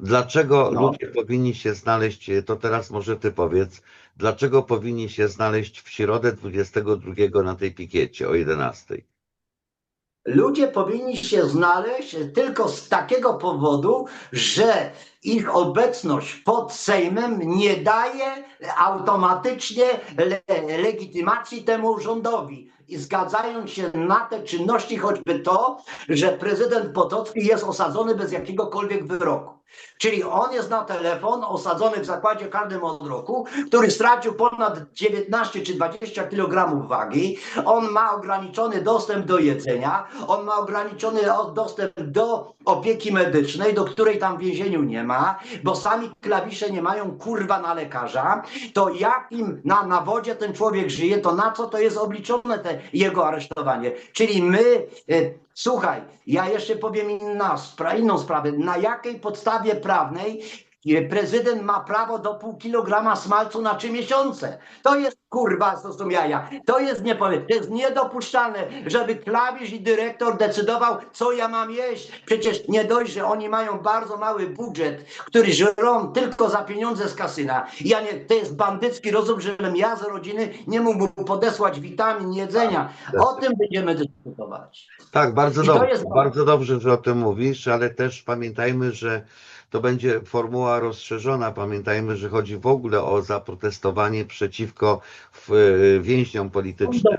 Dlaczego No. ludzie powinni się znaleźć, to teraz może ty powiedz, dlaczego powinni się znaleźć w środę 22 na tej pikiecie o 11? Ludzie powinni się znaleźć tylko z takiego powodu, że ich obecność pod Sejmem nie daje automatycznie le legitymacji temu rządowi. I zgadzają się na te czynności, choćby to, że prezydent Potocki jest osadzony bez jakiegokolwiek wyroku. Czyli on jest na telefon osadzony w zakładzie karnym od roku, który stracił ponad 19 czy 20 kg wagi. On ma ograniczony dostęp do jedzenia, on ma ograniczony dostęp do opieki medycznej, do której tam w więzieniu nie ma, bo sami klawisze nie mają kurwa na lekarza. To jakim na nawodzie ten człowiek żyje, to na co to jest obliczone te jego aresztowanie? Czyli my, e, słuchaj, ja jeszcze powiem inna, inną sprawę. Na jakiej podstawie prawnej prezydent ma prawo do pół kilograma smalcu na trzy miesiące? To jest kurwa, to są jaja. To jest niepowie, to jest niedopuszczalne, żeby klawisz i dyrektor decydował, co ja mam jeść. Przecież nie dość, że oni mają bardzo mały budżet, który żrą tylko za pieniądze z kasyna. Ja nie, to jest bandycki rozum, żebym ja z rodziny nie mógł podesłać witamin, jedzenia. O tym będziemy dyskutować. Tak, bardzo I to dobrze, jest- bardzo dobrze, że o tym mówisz, ale też pamiętajmy, że to będzie formuła rozszerzona. Pamiętajmy, że chodzi w ogóle o zaprotestowanie przeciwko w- więźniom politycznym.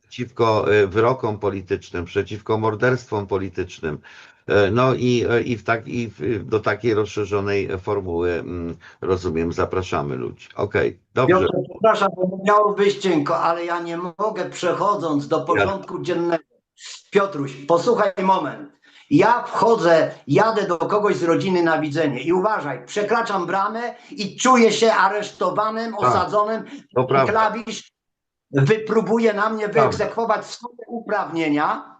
przeciwko e, wyrokom politycznym, przeciwko morderstwom politycznym. E, No i, e, i, w tak, i w, do takiej rozszerzonej formuły, mm, rozumiem, zapraszamy ludzi. Okej, dobrze. Piotrze, przepraszam, bo miało wyjść cienko, ale ja nie mogę przechodząc do porządku dziennego. Piotruś, posłuchaj moment. Ja wchodzę, jadę do kogoś z rodziny na widzenie i uważaj, przekraczam bramę i czuję się aresztowanym, Tak. osadzonym. Prawda. Klawisz wypróbuje na mnie wyegzekwować swoje uprawnienia,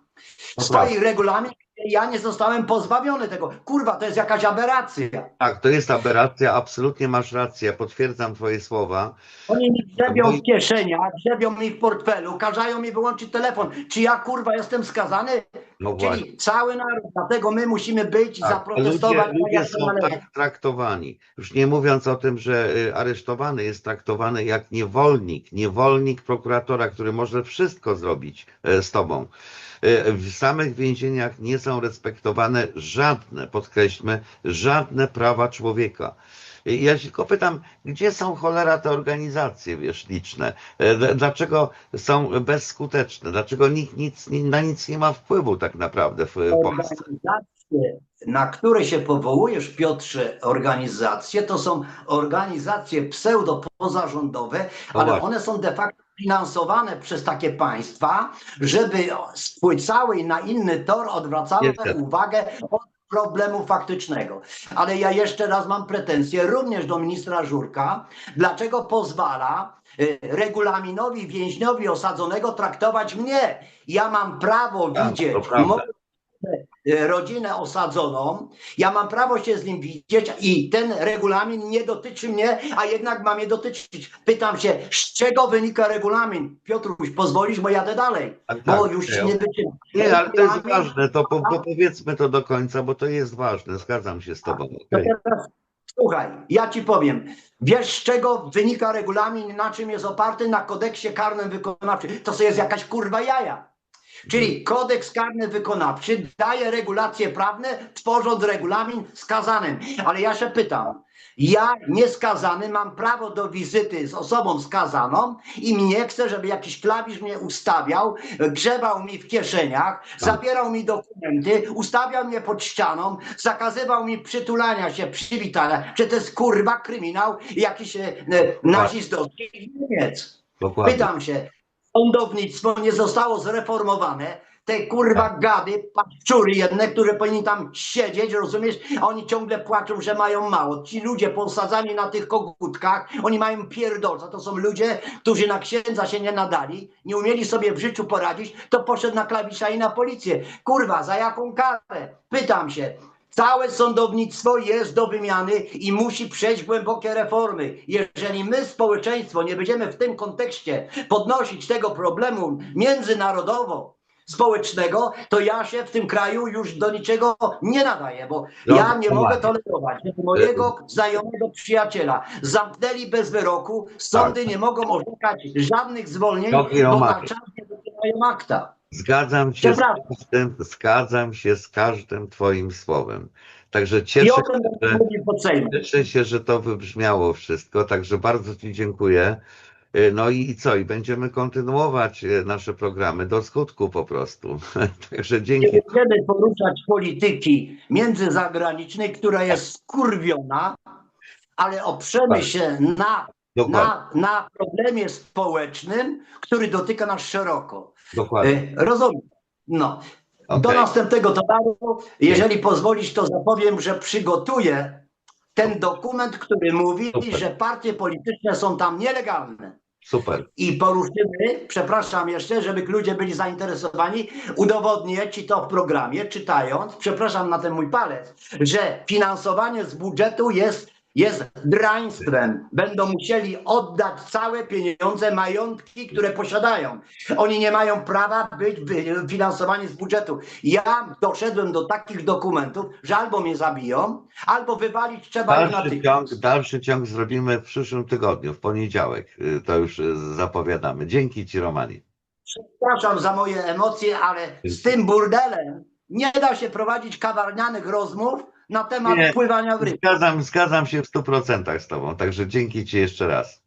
To swój prawda. regulamin. Ja nie zostałem pozbawiony tego. Kurwa, to jest jakaś aberracja. Tak, to jest aberracja, absolutnie masz rację, potwierdzam twoje słowa. Oni mi grzebią w kieszeniach, grzebią mi w portfelu, każają mi wyłączyć telefon. Czy ja kurwa jestem skazany? No właśnie. Czyli cały naród, dlatego my musimy być i Tak, zaprotestować. ludzie, ludzie są tak traktowani. Już nie mówiąc o tym, że y, aresztowany jest traktowany jak niewolnik, niewolnik prokuratora, który może wszystko zrobić e, z tobą. E, W samych więzieniach nie są respektowane żadne, podkreślmy, żadne prawa człowieka. Ja się tylko pytam, gdzie są cholera te organizacje, wiesz, liczne? E, Dlaczego są bezskuteczne? Dlaczego nikt nic, ni- na nic nie ma wpływu tak naprawdę w Polsce? Organizacje, na które się powołujesz, Piotrze, organizacje, to są organizacje pseudo-pozarządowe, No ale właśnie. one są de facto finansowane przez takie państwa, żeby spłycały na inny tor odwracały Niestety. uwagę od problemu faktycznego. Ale ja jeszcze raz mam pretensje również do ministra Żurka, dlaczego pozwala y, regulaminowi więźniowi osadzonego traktować mnie. Ja mam prawo Tak, widzieć prawda. E, rodzinę osadzoną, ja mam prawo się z nim widzieć i ten regulamin nie dotyczy mnie, a jednak ma mnie dotyczyć. Pytam się, z czego wynika regulamin? Piotruś, pozwolisz, bo jadę dalej, Tak, bo tak, już nie, nie wytrzymam. Nie, ale to jest ważne, to, po, powiedzmy to do końca, bo to jest ważne, zgadzam się z tobą. To okej. teraz słuchaj, ja ci powiem. Wiesz, z czego wynika regulamin, na czym jest oparty? Na kodeksie karnym wykonawczym. To jest jakaś kurwa jaja. Czyli kodeks karny wykonawczy daje regulacje prawne, tworząc regulamin skazanym. Ale ja się pytam, ja nieskazany mam prawo do wizyty z osobą skazaną i mnie chce, żeby jakiś klawisz mnie ustawiał, grzebał mi w kieszeniach, zabierał mi dokumenty, ustawiał mnie pod ścianą, zakazywał mi przytulania się, przywitania. Czy to jest kurwa kryminał jakiś e, e, nazistowski Niemiec? Dokładnie. Pytam się, sądownictwo nie zostało zreformowane. Te kurwa gady, paszczury jedne, które powinni tam siedzieć, rozumiesz? A oni ciągle płaczą, że mają mało. Ci ludzie posadzani na tych kogutkach, oni mają pierdolca. To są ludzie, którzy na księdza się nie nadali, nie umieli sobie w życiu poradzić, to poszedł na klawisza i na policję. Kurwa, za jaką karę? Pytam się. Całe sądownictwo jest do wymiany i musi przejść głębokie reformy. Jeżeli my, społeczeństwo, nie będziemy w tym kontekście podnosić tego problemu międzynarodowo, społecznego, to ja się w tym kraju już do niczego nie nadaję, bo Dobrze, ja nie mogę tolerować, mojego znajomego przyjaciela zamknęli bez wyroku, sądy Tak. nie mogą orzekać żadnych zwolnień, bo na czas nie wykonają akta. Zgadzam się, z każdym, zgadzam się z każdym Twoim słowem. Także cieszę, że- cieszę się, że to wybrzmiało wszystko, także bardzo Ci dziękuję. Y, No i i co? I będziemy kontynuować y, nasze programy do skutku po prostu. Także Nie dzięki. będziemy poruszać polityki międzyzagranicznej, która jest skurwiona, ale oprzemy Tak. się na. Na, na problemie społecznym, który dotyka nas szeroko. dokładnie. E, Rozumiem. No. Do Okej. następnego towaru, jeżeli pozwolisz, to zapowiem, że przygotuję ten dokument, który mówi, Super. że partie polityczne są tam nielegalne. Super. I poruszymy, przepraszam jeszcze, żeby ludzie byli zainteresowani, udowodnię ci to w programie, czytając, przepraszam na ten mój palec, że finansowanie z budżetu jest, jest draństwem. Będą musieli oddać całe pieniądze, majątki, które posiadają. Oni nie mają prawa być finansowani z budżetu. Ja doszedłem do takich dokumentów, że albo mnie zabiją, albo wywalić trzeba ich Dalszy natychmiast. ciąg, dalszy ciąg zrobimy w przyszłym tygodniu, w poniedziałek. Y, To już y, zapowiadamy. Dzięki Ci, Romanie. Przepraszam za moje emocje, ale z tym burdelem nie da się prowadzić kawarnianych rozmów na temat Nie. pływania w ryb. Zgadzam, zgadzam się w 100% z Tobą, także dzięki Ci jeszcze raz.